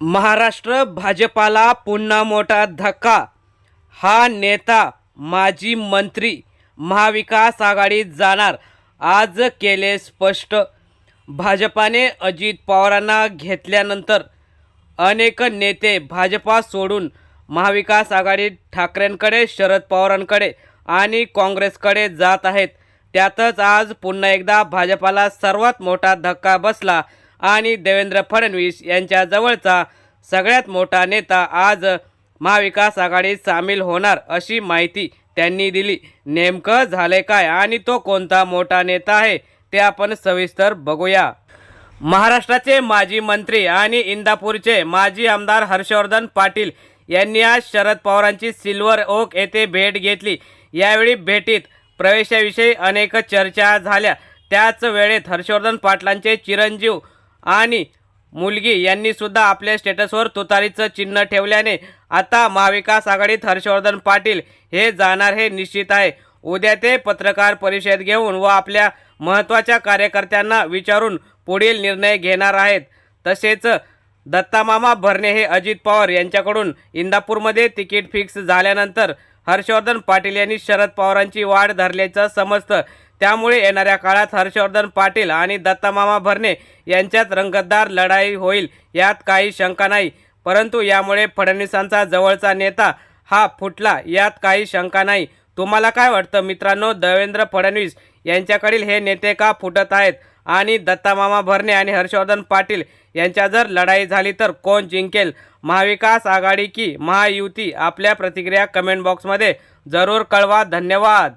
महाराष्ट्र भाजपाला पुन्हा मोठा धक्का. हा नेता माजी मंत्री महाविकास आघाडीत जाणार आज केले स्पष्ट. भाजपाने अजित पवारांना घेतल्यानंतर अनेक नेते भाजपा सोडून महाविकास आघाडीत ठाकरेंकडे शरद पवारांकडे आणि काँग्रेसकडे जात आहेत. त्यातच आज पुन्हा एकदा भाजपाला सर्वात मोठा धक्का बसला. आणि देवेंद्र फडणवीस यांच्या जवळचा सगळ्यात मोठा नेता आज महाविकास आघाडीत सामील होणार अशी माहिती त्यांनी दिली. नेमकं झाले काय आणि तो कोणता मोठा नेता आहे ते आपण सविस्तर बघूया. महाराष्ट्राचे माजी मंत्री आणि इंदापूरचे माजी आमदार हर्षवर्धन पाटील यांनी आज शरद पवारांची सिल्वर ओक येथे भेट घेतली. यावेळी भेटीत प्रवेशाविषयी अनेक चर्चा झाल्या. त्याच वेळेत हर्षवर्धन पाटलांचे चिरंजीव आणि मुलगी यांनी सुद्धा आपल्या स्टेटसवर तुतारीचं चिन्ह ठेवल्याने आता महाविकास आघाडीत हर्षवर्धन पाटील हे जाणार हे निश्चित आहे. उद्या ते पत्रकार परिषद घेऊन व आपल्या महत्त्वाच्या कार्यकर्त्यांना विचारून पुढील निर्णय घेणार आहेत. तसेच दत्तामामा भरणे हे अजित पवार यांच्याकडून इंदापूरमध्ये तिकीट फिक्स झाल्यानंतर हर्षवर्धन पाटील यांनी शरद पवारांची वाढ धरल्याचं समजतं. त्यामुळे येणाऱ्या काळात हर्षवर्धन पाटील आणि दत्तामामा भरणे यांच्यात रंगतदार लढाई होईल यात काही शंका नाही. परंतु यामुळे फडणवीसांचा जवळचा नेता हा फुटला यात काही शंका नाही. तुम्हाला काय वाटतं मित्रांनो? देवेंद्र फडणवीस यांच्याकडील हे नेते का फुटत आहेत? आणि दत्तामामा भरणे आणि हर्षवर्धन पाटील यांच्या जर लढाई झाली तर कोण जिंकेल? महाविकास आघाडी की महायुती? आपल्या प्रतिक्रिया कमेंट बॉक्समध्ये. जरूर कळवा. धन्यवाद.